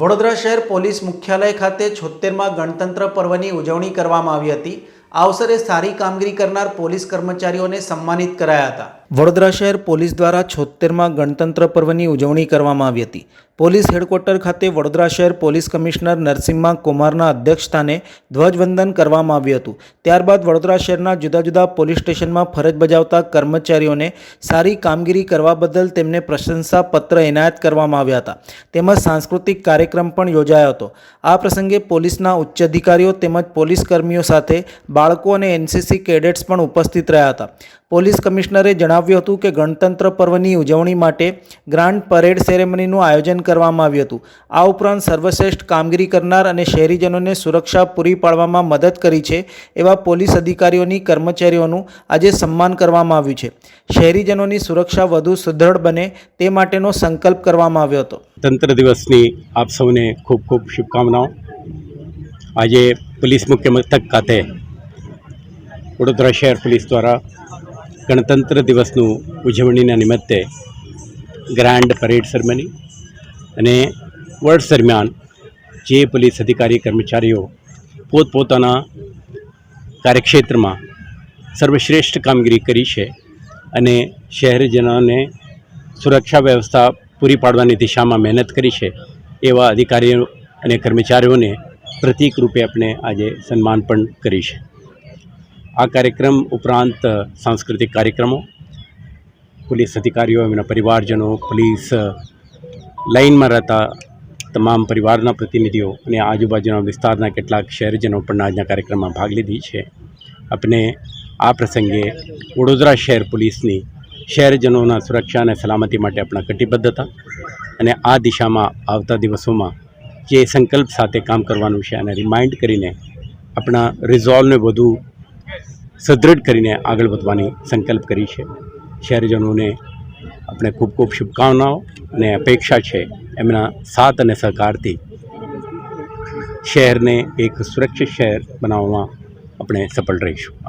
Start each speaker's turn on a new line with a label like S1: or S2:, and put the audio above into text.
S1: વડોદરા શહેર પોલીસ મુખ્યાલય ખાતે છોતેરમાં ગણતંત્ર પર્વની ઉજવણી કરવામાં આવી હતી. આ અવસરે સારી કામગીરી કરનાર પોલીસ કર્મચારીઓને સન્માનિત કરાયા હતા. વડોદરા શહેર પોલીસ દ્વારા છોતેરમાં ગણતંત્ર પર્વની ઉજવણી કરવામાં આવી હતી. પોલીસ હેડક્વાર્ટર ખાતે વડોદરા શહેર પોલીસ કમિશનર નરસિંહમાં કુમારના અધ્યક્ષસ્થાને ધ્વજવંદન કરવામાં આવ્યું હતું. ત્યારબાદ વડોદરા શહેરના જુદા જુદા પોલીસ સ્ટેશનમાં ફરજ બજાવતા કર્મચારીઓને સારી કામગીરી કરવા બદલ તેમને પ્રશંસા પત્ર એનાયત કરવામાં આવ્યા હતા. તેમજ સાંસ્કૃતિક કાર્યક્રમ પણ યોજાયો હતો. આ પ્રસંગે પોલીસના ઉચ્ચ અધિકારીઓ તેમજ પોલીસ કર્મીઓ સાથે બાળકો અને એનસીસી કેડેટ્સ પણ ઉપસ્થિત રહ્યા હતા. પોલીસ કમિશનરે જણાવ્યું હતું કે ગણતંત્ર પર્વની ઉજવણી માટે ગ્રાન્ડ પરેડ સેરેમનીનું આયોજન કરવામાં આવ્યું હતું. આ ઉપરાંત સર્વશ્રેષ્ઠ કામગીરી કરનાર અને શહેરીજનોને સુરક્ષા પૂરી પાડવામાં મદદ કરી છે એવા પોલીસ અધિકારીઓની કર્મચારીઓનું આજે સન્માન કરવામાં આવ્યું છે. શહેરીજનોની સુરક્ષા વધુ સુદૃઢ બને તે માટેનો સંકલ્પ કરવામાં આવ્યો હતો.
S2: તંત્ર દિવસની આપ સૌને ખૂબ ખૂબ શુભકામનાઓ. આજે પોલીસ મુખ્ય મથક ખાતે વડોદરા શહેર પોલીસ દ્વારા ગણતંત્ર દિવસનું ઉજવણીના નિમિત્તે ગ્રાન્ડ પરેડ સેરેમની અને વર્ષ દરમિયાન જે પોલીસ અધિકારી કર્મચારીઓ પોતપોતાના કાર્યક્ષેત્રમાં સર્વશ્રેષ્ઠ કામગીરી કરી છે અને શહેરજનોને સુરક્ષા વ્યવસ્થા પૂરી પાડવાની દિશામાં મહેનત કરી છે, એવા અધિકારીઓ અને કર્મચારીઓને પ્રતિક રૂપે આપણે આજે સન્માન પણ કરી છે. આ કાર્યક્રમ ઉપરાંત સાંસ્કૃતિક કાર્યક્રમો, પોલીસ અધિકારીઓ, એમના પરિવારજનો, પોલીસ, લાઇનમાં રહેતા તમામ પરિવારના પ્રતિનિધિઓ અને આજુબાજુના વિસ્તારના કેટલાક શહેરજનો પણ આજના કાર્યક્રમમાં ભાગ લીધી છે. આપણે આ પ્રસંગે વડોદરા શહેર પોલીસની શહેરજનોના સુરક્ષા અને સલામતી માટે આપણા કટિબદ્ધતા અને આ દિશામાં આવતા દિવસોમાં જે સંકલ્પ સાથે કામ કરવાનું છે અને રિમાઇન્ડ કરીને આપણા રિઝોલ્વને વધુ સુદૃઢ કરીને આગળ વધવાની સંકલ્પ કરી છે. શહેરજનોને આપણે ખૂબ ખૂબ શુભકામનાઓ અને અપેક્ષા છે એમના સાથ અને સહકારથી શહેરને એક સુરક્ષિત શહેર બનાવવામાં આપણે સફળ રહીશું.